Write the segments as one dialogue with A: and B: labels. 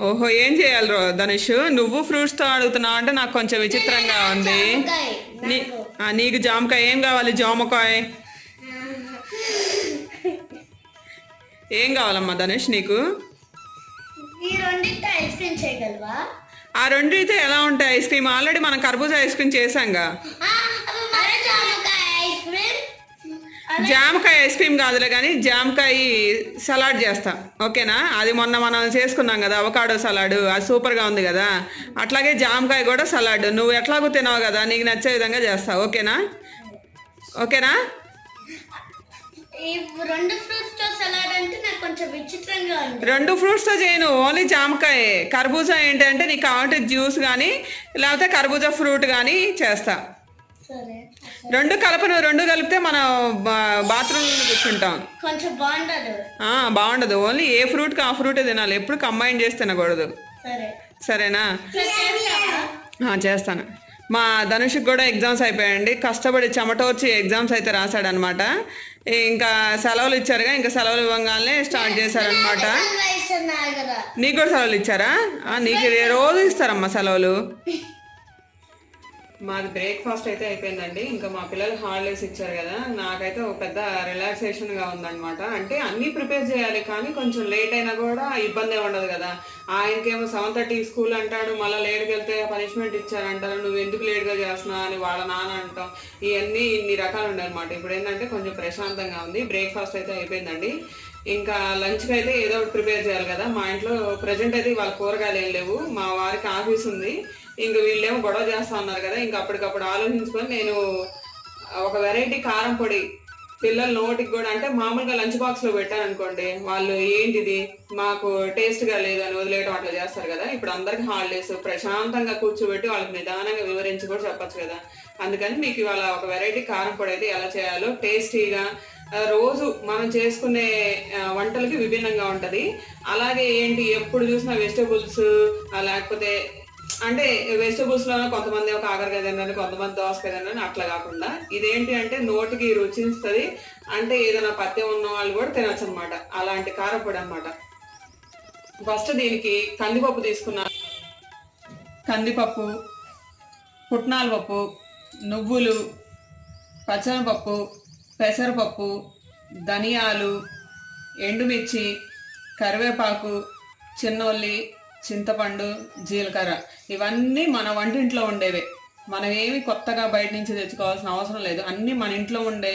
A: ఓహో ఏం చేయాలి రో ధనుష్? నువ్వు ఫ్రూట్స్తో అడుగుతున్నావు అంటే నాకు కొంచెం విచిత్రంగా ఉంది.
B: నాకు.
A: జామకాయ ఏం కావాలి? జామకాయ. ఏం కావాలమ్మా ధనుష్ నీకు? ఆ రెండితో ఎలా ఉంటాయి ఐస్ క్రీమ్? ఆల్రెడీ మనం కర్బూజా ఐస్ క్రీమ్ చేసాంగా
B: జామకాయ ఐస్ క్రీమ్
A: కాదులే కానీ జామకాయ సలాడ్ చేస్తా. ఓకేనా? అది మొన్న మనం చేసుకున్నాం కదా అవకాడో సలాడ్. అది సూపర్గా ఉంది కదా. అట్లాగే జామకాయ కూడా సలాడ్. నువ్వు ఎట్లాగో తినావు కదా నీకు నచ్చే విధంగా చేస్తా. ఓకేనా? ఓకేనా?
B: రెండు
A: ఫ్రూట్స్తో చేయను. ఓన్లీ జామకాయ. కర్బూజా ఏంటంటే నీకు కావాలంటే జ్యూస్ కానీ లేకపోతే కర్బూజా ఫ్రూట్ కానీ చేస్తా.
B: సరే.
A: రెండు కలపను రెండు కలిపితే మనం బాత్రూంలో కూర్చుంటాం.
B: కొంచెం బాగుండదు.
A: ఓన్లీ ఏ ఫ్రూట్కి ఆ ఫ్రూటే తినాలి. ఎప్పుడు కంబైన్ చేసి తినకూడదు.
B: సరే.
A: సరేనా? చేస్తాను. మా ధనుష్కి కూడా ఎగ్జామ్స్ అయిపోయాయండి. కష్టపడి చెమటోర్చి ఎగ్జామ్స్ అయితే రాశాడనమాట. ఇంకా సెలవులు ఇచ్చారుగా. ఇంకా సెలవులు ఇవ్వగానే స్టార్ట్ చేశారనమాట. నీకు కూడా సెలవులు ఇచ్చారా నీకు ఏ రోజు ఇస్తారమ్మా సెలవులు? మాది బ్రేక్ఫాస్ట్ అయితే అయిపోయిందండి. ఇంకా మా పిల్లలు హాలిడేస్ ఇచ్చారు కదా నాకైతే ఒక పెద్ద రిలాక్సేషన్గా ఉందన్నమాట. అంటే అన్నీ ప్రిపేర్ చేయాలి కానీ కొంచెం లేట్ అయినా కూడా ఇబ్బంది ఉండదు కదా. ఆయనకేమో సెవెన్ థర్టీ స్కూల్ అంటాడు మళ్ళీ లేట్కి వెళ్తే పనిష్మెంట్ ఇచ్చారంటారు నువ్వు ఎందుకు లేట్గా చేస్తున్నావు అని వాళ్ళ నాన్న అంటాం. ఇవన్నీ ఇన్ని రకాలు ఉన్నాయన్నమాట ఇప్పుడు ఏంటంటే కొంచెం ప్రశాంతంగా ఉంది. బ్రేక్ఫాస్ట్ అయితే అయిపోయిందండి. ఇంకా లంచ్కి అయితే ఏదో ఒకటి ప్రిపేర్ చేయాలి కదా. మా ఇంట్లో ప్రజెంట్ అయితే వాళ్ళ కూరగాయలు ఏం లేవు. మా వారికి ఆఫీస్ ఉంది. ఇంక వీళ్ళేమో గొడవ చేస్తా ఉన్నారు కదా ఇంకా అప్పటికప్పుడు ఆలోచించుకొని నేను ఒక వెరైటీ కారం పొడి పిల్లల నోటికి కూడా అంటే మామూలుగా లంచ్ బాక్స్లో పెట్టాను అనుకోండి వాళ్ళు ఏంటిది మాకు టేస్ట్గా లేదు అని వదిలేయడం అట్లా చేస్తారు కదా ఇప్పుడు అందరికి హాలిడేస్ ప్రశాంతంగా కూర్చోబెట్టి వాళ్ళకి నిదానంగా వివరించి కూడా చెప్పచ్చు కదా. అందుకని మీకు ఇవాళ ఒక వెరైటీ కారం పొడి అయితే ఎలా చేయాలో టేస్టీగా రోజు మనం చేసుకునే వంటలకి విభిన్నంగా ఉంటుంది. అలాగే ఏంటి ఎప్పుడు చూసినా వెజిటబుల్స్ లేకపోతే అంటే వెజిటబుల్స్ కొంతమంది ఒక ఆగరకాయ తిన్నారు కొంతమంది దోసకాయ తిన్నారు అట్లా కాకుండా ఇదేంటి అంటే నోటికి రుచిస్తుంది అంటే ఏదైనా పత్యం ఉన్న వాళ్ళు కూడా తినొచ్చు అనమాట అలాంటి కారపొడి అనమాట ఫస్ట్ దీనికి కందిపప్పు తీసుకున్నాను కందిపప్పు పుట్నాల పప్పు నువ్వులు పచ్చనపప్పు పెసరపప్పు ధనియాలు ఎండుమిర్చి కరివేపాకు చిన్నోల్లి చింతపండు జీలకర్ర ఇవన్నీ మన వంటింట్లో ఉండేవే. మనం ఏమి కొత్తగా బయట నుంచి తెచ్చుకోవాల్సిన అవసరం లేదు. అన్నీ మన ఇంట్లో ఉండే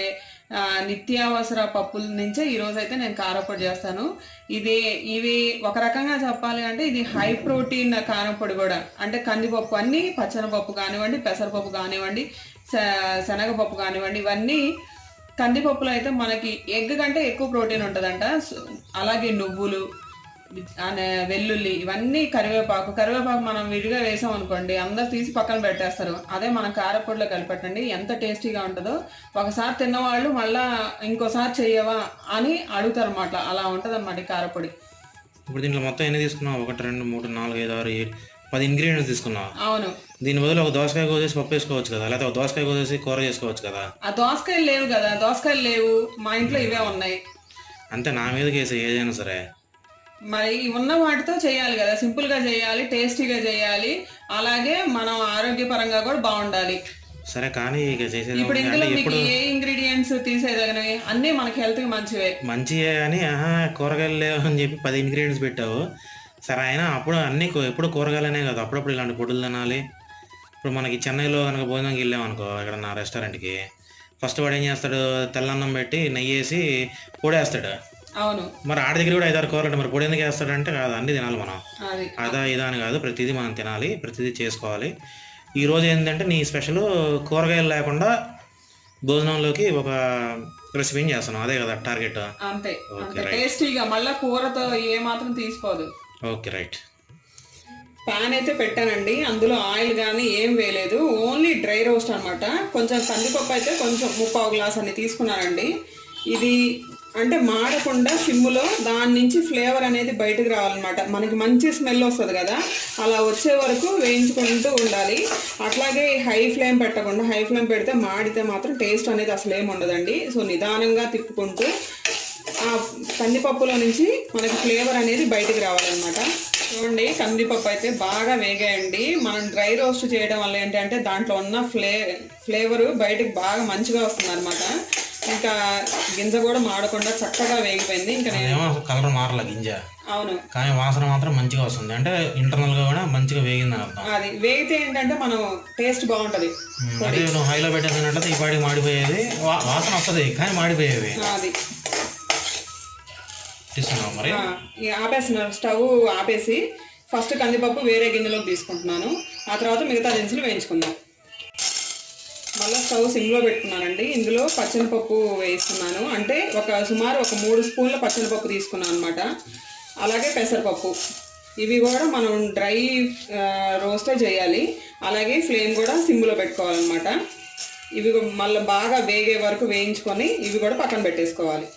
A: నిత్యావసర పప్పుల నుంచే ఈరోజు అయితే నేను కారపొడి చేస్తాను. ఇది ఇవి ఒక రకంగా చెప్పాలి అంటే ఇది హై ప్రోటీన్ కారపొడి కూడా. అంటే కందిపప్పు అన్ని పచ్చనపప్పు కానివ్వండి పెసరపప్పు కానివ్వండి శనగపప్పు కానివ్వండి ఇవన్నీ కందిపప్పులో అయితే మనకి ఎగ్ కంటే ఎక్కువ ప్రోటీన్ ఉంటుందంట. అలాగే నువ్వులు వెల్లుల్లి ఇవన్నీ కరివేపాకు. కరివేపాకు మనం విడిగా వేసాం అనుకోండి అందరు తీసి పక్కన పెట్టేస్తారు. అదే మనం కారపొడిలో కలిపెట్టండి ఎంత టేస్టీగా ఉంటుందో. ఒకసారి తిన్నవాళ్ళు మళ్ళా ఇంకోసారి చెయ్యవా అని అడుగుతారు అన్నమాట అలా ఉంటుంది అన్నమాట ఈ కారపొడి.
C: ఇప్పుడు దీంట్లో మొత్తం ఎన్ని తీసుకున్నావు? ఒకటి రెండు మూడు నాలుగు ఐదు ఆరు ఏడు పది ఇంగ్రీడియంట్స్ తీసుకున్నావు?
A: అవును.
C: దీని బదులు ఒక దోసకాయ కోసేసి పప్పు వేసుకోవచ్చు కదా లేకపోతే ఒక దోసకాయ కోసేసి కూర చేసుకోవచ్చు కదా.
A: ఆ దోసకాయలు లేవు కదా దోసకాయలు లేవు. మా ఇంట్లో ఇవే ఉన్నాయి.
C: అంతే నా మీదకి వేసే ఏదైనా సరే.
A: మరి ఉన్న వాటితో చేయాలి కదా. సింపుల్గా చేయాలి టేస్టీగా చేయాలి. అలాగే మనం ఆరోగ్యపరంగా కూడా బాగుండాలి.
C: సరే కానీ ఇక చేసేది
A: ఇప్పుడు? ఇందులో మీకు ఏ ఇంగ్రీడియంట్స్ తీసేదగినవి? అన్నీ మనకి హెల్త్కి మంచివే.
C: మంచియే కానీ ఆహా కూరగాయలు లేవు అని చెప్పి పది ఇంగ్రీడియంట్స్ పెట్టావు. సరే అయినా అప్పుడు అన్ని ఎప్పుడు కూరగాయలనే కదా. అప్పుడప్పుడు ఇలాంటి పొడులు తినాలి. ఇప్పుడు మనకి చెన్నైలో కనుక భోజనంకి వెళ్ళాం అనుకో ఇక్కడ నా రెస్టారెంట్కి ఫస్ట్ వాడు ఏం చేస్తాడు? తెల్లన్నం పెట్టి నెయ్యి వేసి పొడేస్తాడు.
A: అవును.
C: మరి ఆడ దగ్గర కూడా ఐదారు కూరలు. మరి పొడి ఎందుకు వేస్తాడంటే కాదు అన్ని తినాలి మనం.
A: అది.
C: ఇదా అని కాదు ప్రతిదీ మనం తినాలి ప్రతిదీ చేసుకోవాలి. ఈ రోజు ఏంటంటే నీ స్పెషల్ కూరగాయలు లేకుండా భోజనంలోకి ఒక రెసిపీని చేస్తున్నాం అదే కదా టార్గెట్
A: అంతే. టేస్టీగా మళ్ళా కూరతో ఏ మాత్రం తీసుకోదు.
C: ఓకే రైట్
A: పాన్ అయితే పెట్టానండి అందులో ఆయిల్ కానీ ఏం వేయలేదు. ఓన్లీ డ్రై రోస్ట్ అన్నమాట. కొంచెం కందిపప్పు అయితే కొంచెం ముప్పావు గ్లాస్ అని తీసుకున్నానండి. ఇది అంటే మాడకుండా సిమ్ములో దాని నుంచి ఫ్లేవర్ అనేది బయటకు రావాలన్నమాట. మనకి మంచి స్మెల్ వస్తుంది కదా అలా వచ్చే వరకు వేయించుకుంటూ ఉండాలి. అట్లాగే హై ఫ్లేమ్ పెట్టకుండా హై ఫ్లేమ్ పెడితే మాడితే మాత్రం టేస్ట్ అనేది అసలు ఏమి ఉండదండి. సో నిదానంగా తిప్పుకుంటూ ఆ కందిపప్పులో నుంచి మనకి ఫ్లేవర్ అనేది బయటికి రావాలన్నమాట. చూడండి కందిపప్పు అయితే బాగా వేగాయండి. మనం డ్రై రోస్ట్ చేయడం వల్ల ఏంటంటే దాంట్లో ఉన్న ఫ్లే ఫ్లేవరు బయటకు బాగా మంచిగా వస్తుంది అనమాట ఇంకా గింజ కూడా మాడకుండా చక్కగా వేగిపోయింది. ఇంకా
C: కలర్ మారల గింజ.
A: అవును.
C: కానీ వాసన మాత్రం మంచిగా వస్తుంది. అంటే ఇంటర్నల్గా కూడా మంచిగా వేగిందని అర్థం.
A: అది వేగితే ఏంటంటే మనం టేస్ట్ బాగుంటది.
C: అదే నువ్వు హైలో పెట్టేసినట్లయితే ఈ పాటికి మాడిపోయేది. వాసన వస్తుంది కానీ మాడిపోయేవి
A: అది.
C: మరి?
A: ఆపేసిన స్టవ్ ఆపేసి ఫస్ట్ కందిపప్పు వేరే గిన్నెలోకి తీసుకుంటున్నాను. ఆ తర్వాత మిగతా దినుసులు వేయించుకుందాం. మళ్ళీ స్టవ్ సిమ్లో పెట్టుకున్నానండి. ఇందులో పచ్చనిపప్పు వేస్తున్నాను. అంటే ఒక సుమారు ఒక మూడు స్పూన్ల పచ్చనిపప్పు తీసుకున్నాను అనమాట అలాగే పెసరపప్పు. ఇవి కూడా మనం డ్రై రోస్టే చేయాలి. అలాగే ఫ్లేమ్ కూడా సిమ్లో పెట్టుకోవాలన్నమాట. ఇవి మళ్ళీ బాగా వేగే వరకు వేయించుకొని ఇవి కూడా పక్కన పెట్టేసుకోవాలి.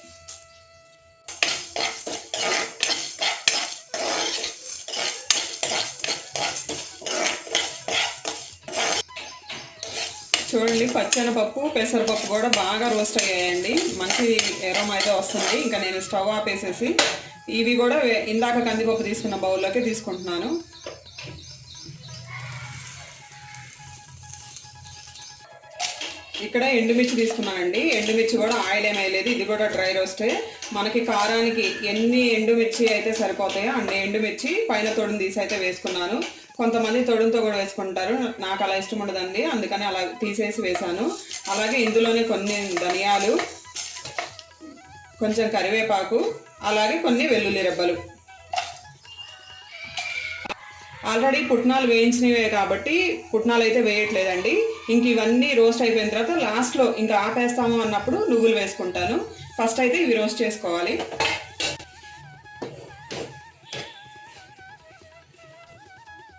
A: పచ్చనపప్పు పెసరపప్పు కూడా బాగా రోస్ట్ అయ్యాయండి. మంచి ఎరోమ్ అయితే వస్తుంది. ఇంకా నేను స్టవ్ ఆపేసేసి ఇవి కూడా ఇందాక కందిపప్పు తీసుకున్న బౌల్లోకి తీసుకుంటున్నాను. ఇక్కడ ఎండుమిర్చి తీసుకున్నానండి. ఎండుమిర్చి కూడా ఆయిల్ ఏం ఇది కూడా డ్రై రోస్టే. మనకి కారానికి ఎన్ని ఎండుమిర్చి అయితే సరిపోతాయో అన్ని ఎండుమిర్చి పైన తొడిని తీసి అయితే వేసుకున్నాను. కొంతమంది తొడుంతో కూడా వేసుకుంటారు. నాకు అలా ఇష్టం ఉండదండి. అందుకని అలా తీసేసి వేశాను. అలాగే ఇందులోనే కొన్ని ధనియాలు కొంచెం కరివేపాకు అలాగే కొన్ని వెల్లుల్లి రెబ్బలు. ఆల్రెడీ పుట్నాలు వేయించినవే కాబట్టి పుట్నాలు అయితే వేయట్లేదండి. ఇంక ఇవన్నీ రోస్ట్ అయిపోయిన తర్వాత లాస్ట్లో ఇంకా ఆపేస్తాము అన్నప్పుడు నువ్వులు వేసుకుంటాను. ఫస్ట్ అయితే ఇవి రోస్ట్ చేసుకోవాలి.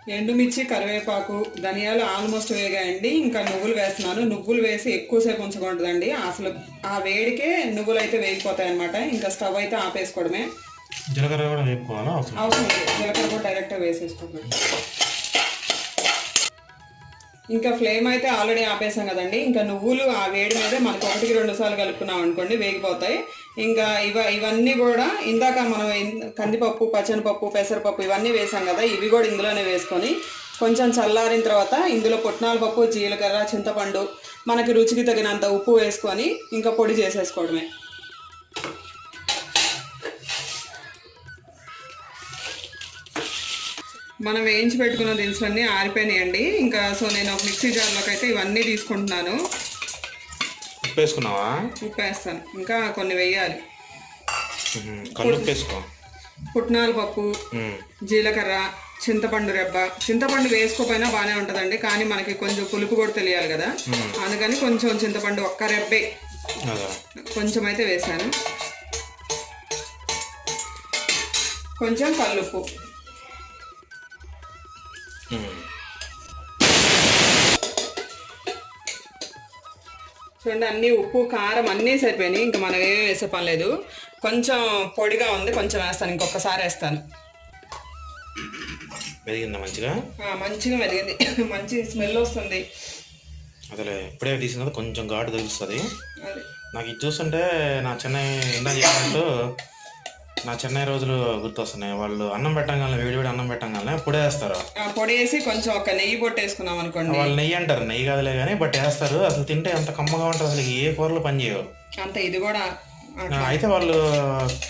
A: ఎండుమిర్చి కరివేపాకు ధనియాలు ఆల్మోస్ట్ వేగాయండి. ఇంకా నువ్వులు వేస్తున్నాను. నువ్వులు వేసి ఎక్కువసేపు ఉంచకూడదండి. అసలు ఆ వేడికే నువ్వులు అయితే వేగిపోతాయి అనమాట ఇంకా స్టవ్ అయితే ఆపేసుకోవడమే.
C: జీలకర్ర కూడా వేపుకోవాలా? అవసరం
A: జీలకర్ర కూడా డైరెక్ట్గా వేసేసుకోండి ఇంకా ఫ్లేమ్ అయితే ఆల్రెడీ ఆపేసాం కదండి. ఇంకా నువ్వులు ఆ వేడి మీదే మనకు ఒకటికి రెండు సార్లు కలుపుకున్నాం అనుకోండి వేగిపోతాయి. ఇంకా ఇవ ఇవన్నీ కూడా ఇందాక మనం కందిపప్పు పచ్చనిపప్పు పెసరపప్పు ఇవన్నీ వేసాం కదా ఇవి కూడా ఇందులోనే వేసుకొని కొంచెం చల్లారిన తర్వాత ఇందులో పుట్నాల పప్పు జీలకర్ర చింతపండు మనకి రుచికి తగినంత ఉప్పు వేసుకొని ఇంకా పొడి చేసేసుకోవడమే. మనం వేయించి పెట్టుకున్న దినుసులన్నీ ఆరిపోయినాయండి. ఇంకా సో నేను ఒక మిక్సీ జార్లోకి అయితే ఇవన్నీ తీసుకుంటున్నాను.
C: ఉప్పు వేసుకున్నావా
A: ఉప్పు వేస్తాను ఇంకా కొన్ని వేయాలి.
C: ఉహు, కళ్ళు ఉప్పు వేసుకో
A: పుట్నాల పప్పు జీలకర్ర చింతపండు రెబ్బ. చింతపండు వేసుకోపోయినా బాగానే ఉంటుందండి కానీ మనకి కొంచెం పులుపు కూడా తెలియాలి కదా. అందుకని కొంచెం చింతపండు ఒక్క రెబ్బే. కొంచెం అయితే వేసాను. కొంచెం కల్లుప్పు. చూడండి అన్ని ఉప్పు కారం అన్నీ సరిపోయినాయి. ఇంకా మనం ఏమీ వేసే పని లేదు. కొంచెం పొడిగా ఉంది కొంచెం వేస్తాను. ఇంకొకసారి వేస్తాను.
C: పెరిగిందా మంచిగా?
A: మంచిగా మెరిగింది మంచి స్మెల్ వస్తుంది.
C: అసలే ఇప్పుడే తీసినది కొంచెం ఘాటు తెలుస్తుంది
A: అది.
C: నాకు ఇది చూస్తుంటే నా చెన్నై ఇందా చెప్పినట్టు నా చెన్నై రోజులు గుర్తొస్తున్నాయి. వాళ్ళు అన్నం పెట్టంగానే వేడి వేడి అన్నం పెట్టంగానే పొడి వేస్తారు
A: ఆ, పొడి వేసి కొంచెం ఒక నెయ్యి పొట్టు వేసుకున్నాం అనుకోండి.
C: వాళ్ళు నెయ్యి అంటారు. నెయ్యి కాదులే కానీ బట్ వేస్తారు అసలు తింటే ఎంత కమ్మగా ఉంటుంది అసలు ఏ కూరలు పని చేయవు.
A: అంత ఇది కూడా
C: అయితే వాళ్ళు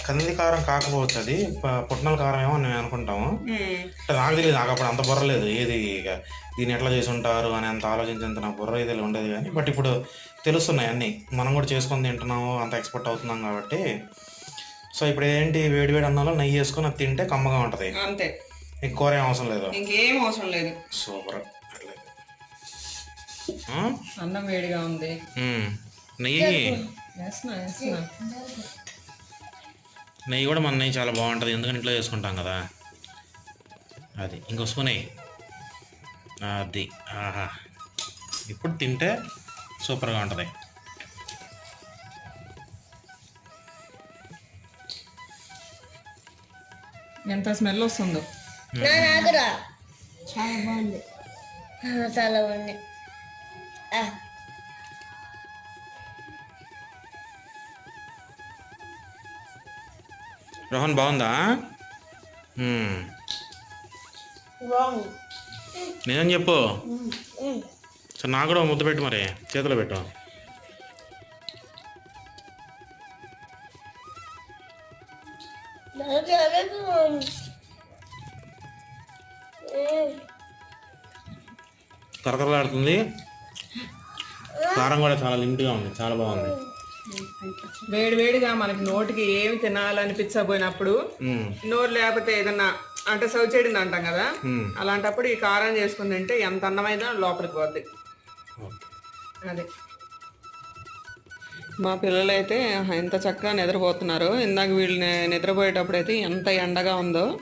C: కంది కారం కాకపోవచ్చు అది పుట్నాల కారం ఏమో అని మేము అనుకుంటాము. నాకు తెలియదు నాకు అప్పుడు అంత బుర్ర లేదు. ఏది ఇక దీన్ని ఎట్లా చేసి ఉంటారు అని అంత ఆలోచించేంత నా బుర్ర అయితే ఉండేది కానీ. బట్ ఇప్పుడు తెలుస్తున్నాయి అన్నీ. మనం కూడా చేసుకొని తింటున్నాము అంత ఎక్స్పర్ట్ అవుతున్నాం కాబట్టి. సో ఇప్పుడు ఏంటి వేడి వేడి అన్నంలో నెయ్యి వేసుకొని అది తింటే కమ్మగా ఉంటుంది.
A: అంతే.
C: ఇంక కూర ఏం అవసరం లేదు.
A: ఇంకేం అవసరం లేదు.
C: సూపర్?
A: అన్నం వేడిగా ఉంది.
C: నెయ్యి? నెయ్యి కూడా మన నెయ్యి చాలా బాగుంటుంది. ఎందుకంటే ఇంట్లో చేసుకుంటాం కదా? అది. ఇంకో స్పూన్ నెయ్యి. అది. ఆహా. ఇప్పుడు తింటే సూపర్గా ఉంటుంది.
A: ఎంత స్మెల్ వస్తుందో.
B: చాలా బాగుంది. చాలా బాగుంది.
C: రోహన్ బాగుందా? నిజం చెప్పు. సరే నాకు కూడా ముద్ద పెట్టు మరి. చేతిలో పెట్టు. కరకరలాడుతుంది కారం కూడా చాలా లిమిట్గా ఉంది చాలా బాగుంది
A: వేడి వేడిగా మనకి నోటికి ఏమి తినాలనిపించబోయినప్పుడు. నోరు లేకపోతే ఏదన్నా అంటే సర్వ్ చేయడం అంటాం కదా. అలాంటప్పుడు ఈ కారం చేసుకుని తింటే ఎంత అన్నమైనా లోపలికి పోద్ది. అదే మా పిల్లలు అయితే ఎంత చక్కగా నిద్రపోతున్నారు. ఇందాక వీళ్ళు నిద్రపోయేటప్పుడు అయితే ఎంత ఎండగా ఉందో.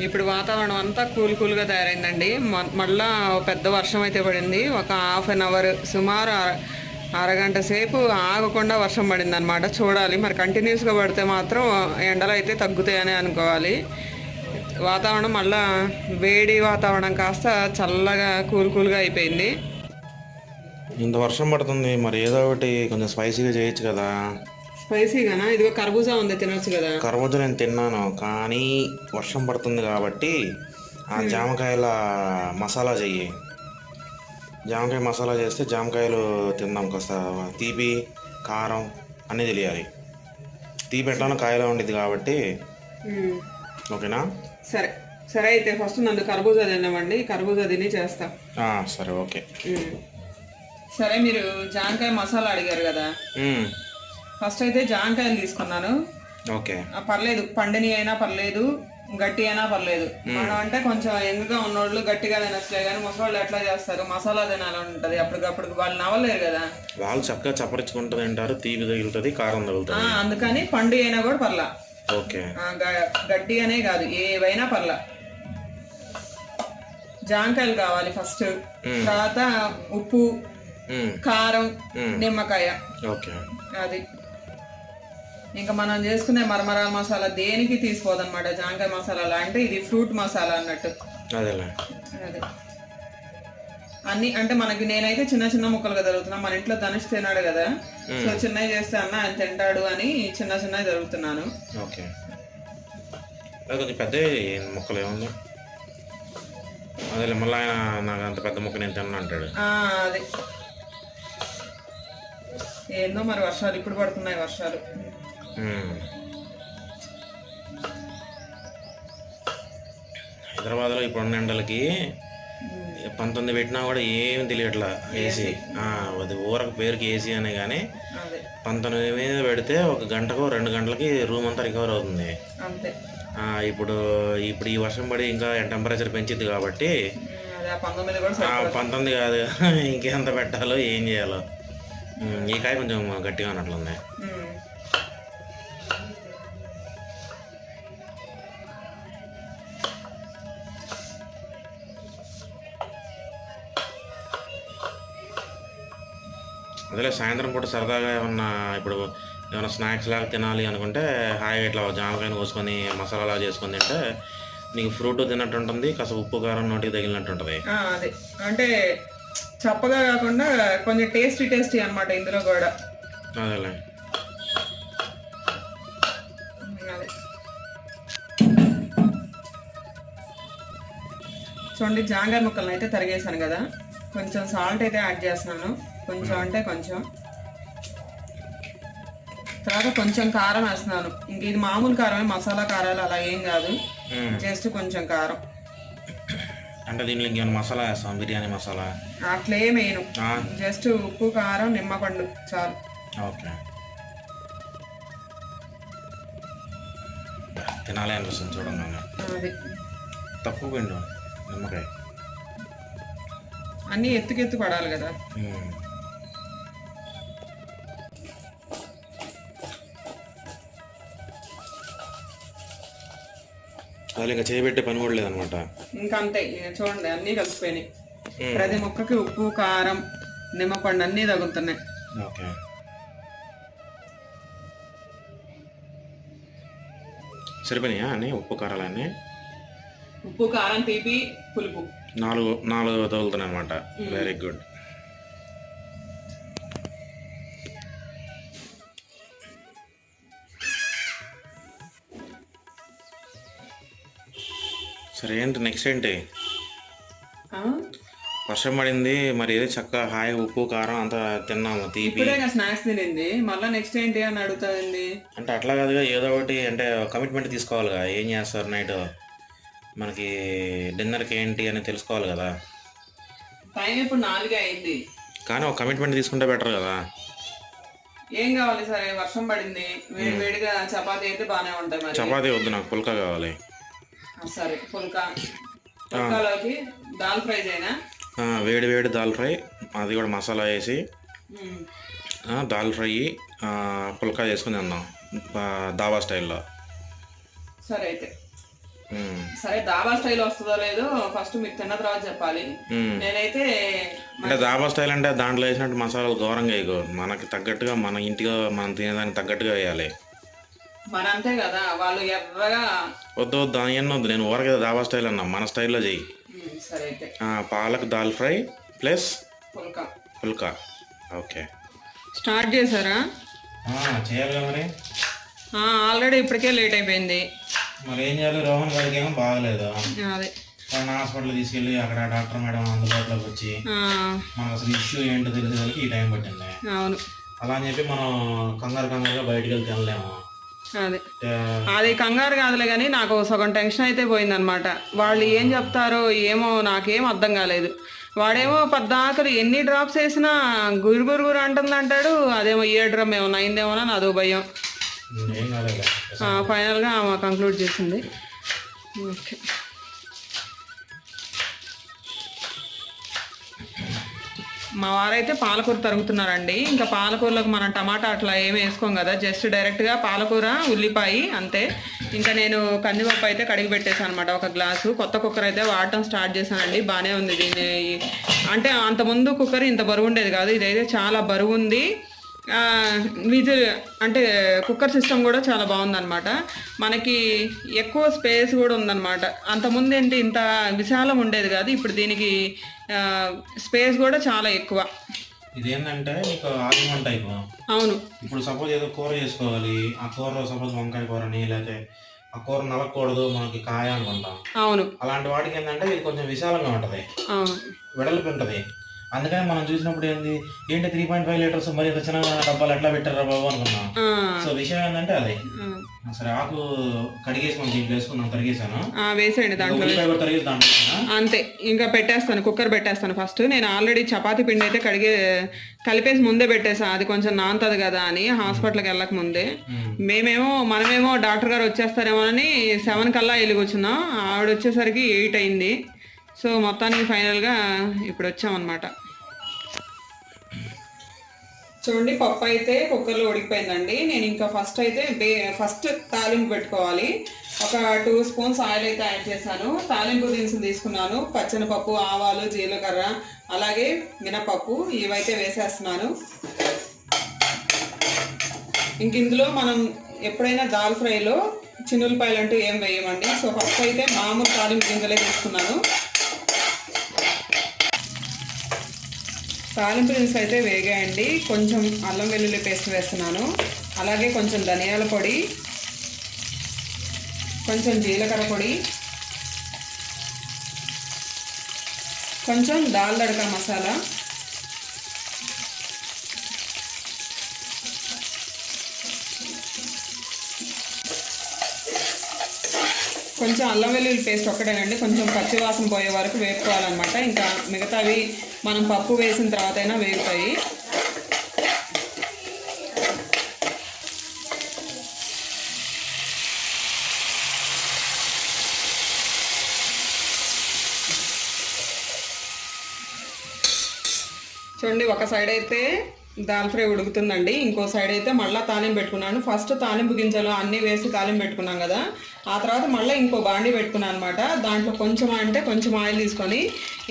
A: ఇప్పుడు వాతావరణం అంతా కూల్ కూల్గా తయారైందండి. మళ్ళా పెద్ద వర్షం అయితే పడింది. ఒక హాఫ్ అన్ అవర్ సుమారు అర- అరగంట సేపు ఆగకుండా వర్షం పడింది అనమాట చూడాలి. మరి కంటిన్యూస్గా పడితే మాత్రం ఎండలు అయితే తగ్గుతాయని అనుకోవాలి. వాతావరణం మళ్ళా వేడి వాతావరణం కాస్త చల్లగా కూల్ కూల్గా అయిపోయింది.
C: ఇంత వర్షం పడుతుంది మరి ఏదో ఒకటి కొంచెం స్పైసీగా చేయొచ్చు కదా.
A: స్పైసీగానా? ఇదిగో కర్బూజా ఉంది తినొచ్చు కదా.
C: కర్బూజా నేను తిన్నాను కానీ వర్షం పడుతుంది కాబట్టి ఆ జామకాయల మసాలా చెయ్యి. జామకాయ మసాలా చేస్తే జామకాయలు తిందాం కాస్త. తీపి కారం అన్నీ తెలియాలి. తీపి ఎట్లానో కాయలో ఉండిద్ది కాబట్టి. ఓకేనా?
A: సరే. సరే అయితే ఫస్ట్ నన్ను కర్బూజా తిన్నామండి కర్బూజా తిని చేస్తా.
C: సరే ఓకే.
A: సరే మీరు జాంకాయ మసాలా అడిగారు కదా. ఫస్ట్ అయితే జాంకాయలు తీసుకున్నాను.
C: ఓకే.
A: పర్లేదు పండిని అయినా పర్లేదు గట్టి అయినా పర్లేదు. మనం అంటే కొంచెం ఎంగుగా ఉన్నోళ్ళు గట్టిగా తినచ్చులే కానీ ముసలోళ్ళు ఎట్లా చేస్తారు? మసాలా తినాలని ఉంటుంది. అప్పటికప్పుడు వాళ్ళు నవ్వలేరు కదా.
C: వాళ్ళు చక్కగా చప్పరించుకుంటూ తింటారు తీపి తగులుతుంది కారం తగులుతుంది.
A: అందుకని పండు అయినా కూడా పర్లా.
C: ఓకే.
A: గట్టి అనే కాదు ఏవైనా పర్లా. జాంకాయలు కావాలి ఫస్ట్. తర్వాత ఉప్పు. కారం
C: మ్మ్.
A: నిమ్మకాయ.
C: ఓకే.
A: అది. ఇంకా మనం చేసుకునే మరమరా మసాలా దేనికి తీసుకోదన్నమాట జాంకాయ మసాలా అంటే ఇది ఫ్రూట్ మసాలా అన్నట్టు.
C: అదేలే.
A: అది. అన్ని అంటే మనకి నేనైతే చిన్న చిన్న ముక్కలుగా జరుగుతున్నా. మన ఇంట్లో ధనుష్ తిన్నాడు కదా. సో చిన్నవి చేస్తే అన్న ఆయన తింటాడు అని చిన్న చిన్నవి జరుగుతున్నాను.
C: ఓకే. అది కొంచెం పెద్ద మొక్కలు ఏముంది? అదేలే మళ్ళీ ఆయన నాకు అంత పెద్ద మొక్క నేను తిన్నా అంటాడు.
A: ఆ, అది. ఏందో మరి వర్షాలు ఇప్పుడు పడుతున్నాయి వర్షాలు.
C: హైదరాబాద్లో ఇప్పుడున్న ఎండలకి పంతొమ్మిది పెట్టినా కూడా ఏం తెలియట్లా ఏసీ. అది ఊరకు పేరుకి ఏసీ అనే కానీ పంతొమ్మిది మీద పెడితే ఒక గంటకు రెండు గంటలకి రూమ్ అంతా రికవర్ అవుతుంది. ఇప్పుడు ఇప్పుడు ఈ వర్షం పడి ఇంకా టెంపరేచర్ పెంచిద్ది కాబట్టి
A: పంతొమ్మిది
C: కాదు. ఇంకెంత పెట్టాలో ఏం చేయాలో. ఈ కాయ కొంచెం గట్టిగా ఉన్నట్లుంది అదేలే సాయంత్రం పూట సరదాగా ఏమన్నా ఇప్పుడు ఏమైనా స్నాక్స్ లాగా తినాలి అనుకుంటే హాయిగా ఇట్లా జామకాయను కోసుకొని మసాలా చేసుకొని తింటే నీకు ఫ్రూట్ తిన్నట్టు ఉంటుంది కాస్త ఉప్పు కారం నోటికి తగిలినట్టు ఉంటుంది.
A: అంటే చప్పగా కాకుండా కొంచెం టేస్టీ టేస్టీ అన్నమాట ఇందులో కూడా. చూడండి జాంగాయ ముక్కలను అయితే తరిగేసాను కదా. కొంచెం సాల్ట్ అయితే యాడ్ చేస్తున్నాను. కొంచెం అంటే కొంచెం. తర్వాత కొంచెం కారం వేస్తున్నాను. ఇంక ఇది మామూలు కారమే మసాలా కారాలు అలా ఏం కాదు. జస్ట్ కొంచెం కారం.
C: అంటే దీనిలో ఇంకేమైనా మసాలా వేస్తాం బిర్యానీ మసాలా?
A: అట్లే మెయిన్
C: ఆ,
A: జస్ట్ ఉప్పు కారం నిమ్మపండు చాలు.
C: ఓకే. తినాలి అనిపిస్తుంది చూడండి
A: అది.
C: తక్కువ పిండు నిమ్మకాయ.
A: అన్నీ ఎత్తుకెత్తు పడాలి కదా.
C: అసలు ఇంకా చేయబెట్టే పని కూడా లేదనమాట.
A: ఇంకా అంతే చూడండి అన్నీ కలిసిపోయినాయి. ప్రతి ముక్కకి ఉప్పు కారం నిమ్మపండు అన్నీ తగులుతున్నాయి.
C: ఓకే. సరిపోయినాయా అన్నీ? ఉప్పు కారాలన్నీ
A: ఉప్పు కారం తీపి పులుపు.
C: నాలుగు నాలుగు తగులుతున్నాయి అనమాట వెరీ గుడ్ సరే ఏంటి నెక్స్ట్ ఏంటి? వర్షం పడింది మరి ఏదో చక్కగా హాయి ఉప్పు కారం అంతా తిన్నాము తీపి.
A: స్నాక్స్ తినింది. మళ్ళీ నెక్స్ట్ ఏంటి అని అడుగుతుంది
C: అంటే అట్లా కాదుగా ఏదో ఒకటి అంటే కమిట్మెంట్ తీసుకోవాలిగా ఏం చేస్తారు నైట్ మనకి డిన్నర్కి ఏంటి అని తెలుసుకోవాలి కదా.
A: టైం ఇప్పుడు నాలుగే అయింది.
C: కానీ ఒక కమిట్మెంట్ తీసుకుంటే బెటర్ కదా.
A: ఏం కావాలి సరే వర్షం పడింది వేడి వేడిగా చపాతీ అయితే బాగానే ఉంటాయి
C: చపాతీ వద్దు నాకు పుల్కా కావాలి.
A: సరే పుల్కా. పుల్కాలోకి దాల్ ఫ్రై
C: వేడి వేడి దాల్ ఫ్రై అది కూడా మసాలా వేసి దాల్ ఫ్రై పుల్కా చేసుకుని ఆ, దాబా స్టైల్లో.
A: సరే అయితే. సరే దాబా స్టైల్ వస్తుందో లేదో ఫస్ట్ మీరు తిన్న తర్వాత చెప్పాలి. నేనైతే
C: అంటే దాబా స్టైల్ అంటే దాంట్లో వేసినట్టు మసాలాలు ఘోరంగా వేయకు మనకి తగ్గట్టుగా మన ఇంటిగా మనం తినేదానికి తగ్గట్టుగా వేయాలి.
A: మన అంతే కదా వాళ్ళు ఎర్రగా
C: వద్దు వద్దు ఎన్న వద్దు నేను ఊరకే దాబా స్టైల్ అన్నా మన స్టైల్లో చెయ్యి.
A: ఉమ్, సరే అయితే.
C: ఆ, palak dal fry plus
A: pulka.
C: Pulka. Okay.
A: Start చేశారా?
C: చేయాలి మరి.
A: ఆల్రెడీ ఇప్పటికే లేట్ అయిపోయింది.
C: మరి ఏం చేయాలి? రోహన్ గారికి ఏమో బాగలేదు?
A: అదే.
C: మన హాస్పిటల్ తీసుకెళ్ళి అక్కడ డాక్టర్ మేడం అందుబాటులోకి వచ్చి
A: ఆ,
C: మనకు అసలు ఇష్యూ ఏంటో తెలిసేదానికి ఈ టైం పట్టింది.
A: అవును.
C: అలా అని చెప్పి మనం కంగారు కంగారుగా బయటికి వెళ్తే వెళ్ళలేము
A: అదే. అది కంగారు కాదులే కానీ నాకు సగం టెన్షన్ అయితే పోయిందనమాట వాళ్ళు ఏం చెప్తారో ఏమో నాకేం అర్థం కాలేదు. వాడేమో పద్దాకలు ఎన్ని డ్రాప్స్ వేసినా గురు గురు గురు అంటుంది అంటాడు అదేమో ఏ డ్రమ్ ఏమో అయిందేమో అని అదో భయం. ఫైనల్గా ఆమె కంక్లూడ్ చేసింది. ఓకే. మా వారైతే పాలకూర తరుగుతున్నారండి. ఇంకా పాలకూరలోకి మనం టమాటా అట్లా ఏమి వేసుకోం కదా. జస్ట్ డైరెక్ట్గా పాలకూర ఉల్లిపాయ అంతే. ఇంకా నేను కందిపప్పు అయితే కడిగి పెట్టేశాను అనమాట ఒక గ్లాసు. కొత్త కుక్కర్ అయితే వాడటం స్టార్ట్ చేశానండి. బాగానే ఉంది దీని అంటే అంతకుముందు కుక్కర్ ఇంత బరువు ఉండేది కాదు. ఇదైతే చాలా బరువు ఉంది. విజిల్ అంటే కుక్కర్ సిస్టమ్ కూడా చాలా బాగుందన్నమాట. మనకి ఎక్కువ స్పేస్ కూడా ఉందన్నమాట. అంతకుముందు ఏంటి ఇంత విశాలం ఉండేది కాదు. ఇప్పుడు దీనికి స్పేస్ కూడా చాలా ఎక్కువ.
C: ఇదేంటంటే నీకు ఆల్మండ్ టైప్
A: అవును.
C: ఇప్పుడు సపోజ్ ఏదో కూర చేసుకోవాలి ఆ కూరలో సపోజ్ వంకాయ కూరని లేకపోతే ఆ కూర నలగకూడదు మనకి కాయ అనుకుంటాం.
A: అవును.
C: అలాంటి వాటికి ఏంటంటే ఇది కొంచెం విశాలంగా ఉంటుంది. వెడల్పు ఉంటుంది. అందుకని మనం చూసినప్పుడు ఏంది? ఏంటి త్రీ పాయింట్ ఫైవ్ లీటర్స్ మరి చిన్న డబ్బాలు ఎట్లా పెట్టారా బాబు అనుకున్నాం. సో విషయం ఏంటంటే అది. సరే ఆకు కడిగేసి మనం దీంట్లో వేసుకున్నాం తరిగేసాను
A: వేసేయండి దాంట్లో. అంతే. ఇంకా పెట్టేస్తాను కుక్కర్ పెట్టేస్తాను ఫస్ట్ నేను ఆల్రెడీ చపాతీ పిండి అయితే కడిగే కలిపేసి ముందే పెట్టేసా. అది కొంచెం నాంతది కదా అని హాస్పిటల్కి వెళ్ళక ముందే. మేమేమో మనమేమో డాక్టర్ గారు వచ్చేస్తారేమోనని సెవెన్ కల్లా వెళ్ళి కూర్చున్నాం. ఆవిడ వచ్చేసరికి ఎయిట్ అయింది. సో మొత్తానికి ఫైనల్గా ఇప్పుడు వచ్చామన్నమాట చూడండి పప్పు అయితే కుక్కర్లో ఉడికిపోయిందండి. నేను ఇంకా ఫస్ట్ అయితే బే ఫస్ట్ తాలింపు పెట్టుకోవాలి. ఒక టూ స్పూన్స్ ఆయిల్ అయితే యాడ్ చేశాను. తాలింపు దినుసులు తీసుకున్నాను. పచ్చనిపప్పు ఆవాలు జీలకర్ర అలాగే మినపప్పు ఇవైతే వేసేస్తున్నాను. ఇంక ఇందులో మనం ఎప్పుడైనా దాల్ ఫ్రైలో చిన్నులపాయలు అంటూ ఏం వేయమండి. సో ఫస్ట్ అయితే మామూలు తాలింపు గింజలే తీసుకున్నాను. తాలింపు దినుసులు అయితే వేగాయండి. కొంచెం అల్లం వెల్లుల్లి పేస్ట్ వేస్తున్నాను. అలాగే కొంచెం ధనియాల పొడి కొంచెం జీలకర్ర పొడి కొంచెం దాల్ దడక మసాలా కొంచెం అల్లం వెల్లుల్లి పేస్ట్ ఒక్కటేనండి. కొంచెం పచ్చివాసం పోయే వరకు వేపుకోవాలన్నమాట. ఇంకా మిగతావి మనం పప్పు వేసిన తర్వాత అయినా వేగుతాయి. చూడండి ఒక సైడ్ అయితే దాల్ ఫ్రై ఉడుకుతుందండి. ఇంకో సైడ్ అయితే మళ్ళీ తాలింపు పెట్టుకున్నాను. ఫస్ట్ తాలింపు గింజలు అన్నీ వేసి తాలింపు పెట్టుకున్నాం కదా. ఆ తర్వాత మళ్ళీ ఇంకో బాండి పెట్టుకున్నాను అనమాట దాంట్లో కొంచెం అంటే కొంచెం ఆయిల్ తీసుకొని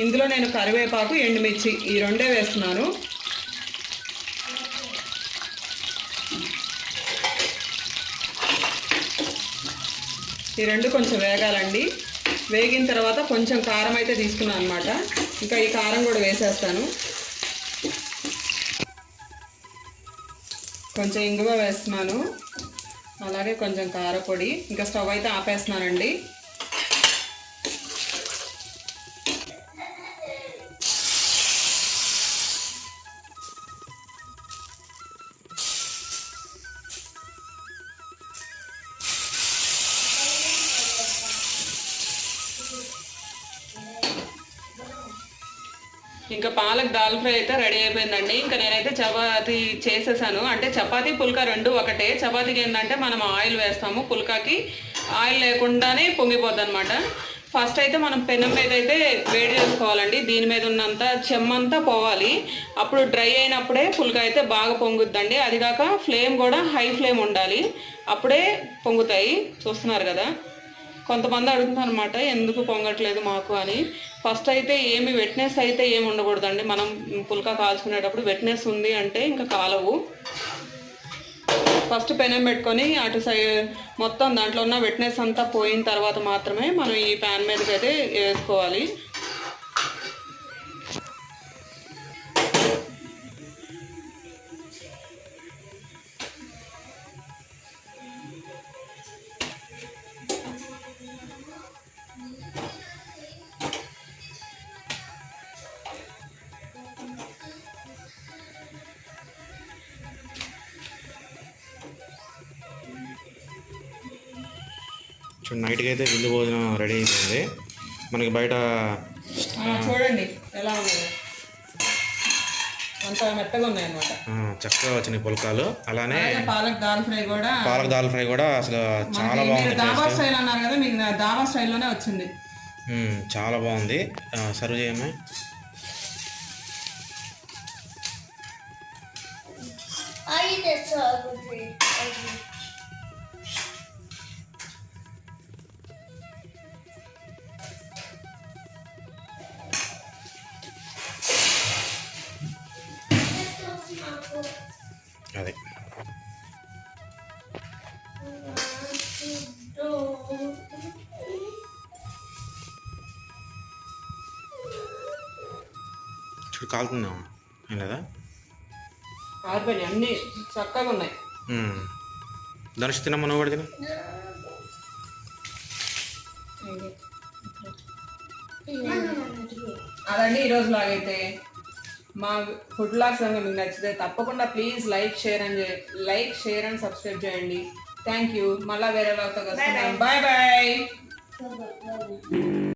A: ఇందులో నేను కరివేపాకు ఎండుమిర్చి ఈ రెండే వేస్తున్నాను. ఈ రెండు కొంచెం వేగాలండి. వేగిన తర్వాత కొంచెం కారం అయితే తీసుకున్నాను అనమాట ఇంకా ఈ కారం కూడా వేసేస్తాను. కొంచెం ఇంగువ వేస్తున్నాను. అలాగే కొంచెం కారపొడి. ఇంకా స్టవ్ అయితే ఆపేస్తున్నానండి. దాల్ ఫ్రై అయితే రెడీ అయిపోయిందండి. ఇంకా నేనైతే చపాతి చేసేసాను. అంటే చపాతీ పుల్కా రెండు ఒకటే. చపాతీకి ఏంటంటే మనం ఆయిల్ వేస్తాము. పుల్కాకి ఆయిల్ లేకుండానే పొంగిపోద్ది అనమాట ఫస్ట్ అయితే మనం పెనం మీద అయితే వేడి చేసుకోవాలండి. దీని మీద ఉన్నంత చెమ్మంతా పోవాలి. అప్పుడు డ్రై అయినప్పుడే పుల్క అయితే బాగా పొంగుద్దండి. అది కాక ఫ్లేమ్ కూడా హై ఫ్లేమ్ ఉండాలి. అప్పుడే పొంగుతాయి. చూస్తున్నారు కదా? కొంతమంది అడుగుతున్నారు అనమాట ఎందుకు పొంగట్లేదు మాకు అని. ఫస్ట్ అయితే ఏమి వెట్నెస్ అయితే ఏమి ఉండకూడదండి. మనం పుల్కా కాల్చుకునేటప్పుడు వెట్నెస్ ఉంది అంటే ఇంకా కాలవు. ఫస్ట్ పెనం పెట్టుకొని అటు సైడ్ మొత్తం దాంట్లో ఉన్న వెట్నెస్ అంతా పోయిన తర్వాత మాత్రమే మనం ఈ ప్యాన్ మీదకి అయితే వేసుకోవాలి.
C: చూడండి నైట్కి అయితే విందు భోజనం రెడీ అయిపోయింది. మనకి బయట
A: చూడండి ఎలా ఉంది
C: చక్కగా వచ్చినాయి పుల్కాలు. అలానే
A: పాలక్ దాల్ ఫ్రై కూడా
C: పాలక్ దాల్ ఫ్రై కూడా అసలు చాలా బాగుంది
A: దాబా స్టైల్ అన్నారు కదా మీకు దాబా స్టైల్లోనే వచ్చింది.
C: చాలా బాగుంది. సర్వ్ చేయమే అదే. చూడు కాలుతుందాం ఏం లేదా?
A: ఆరిపోయినాయి అన్ని చక్కగా ఉన్నాయి.
C: ధనుష్ తినమ్మా నువ్వు కూడా తిన.
A: అదండి ఈ రోజు లాగైతే మా ఫుడ్ లాగ్స్ కనుక మీకు నచ్చితే తప్పకుండా please like share and like share and subscribe చేయండి. Thank you. మళ్ళీ వేరే లాగ్తో కలుసుకుందాం బాయ్ బాయ్.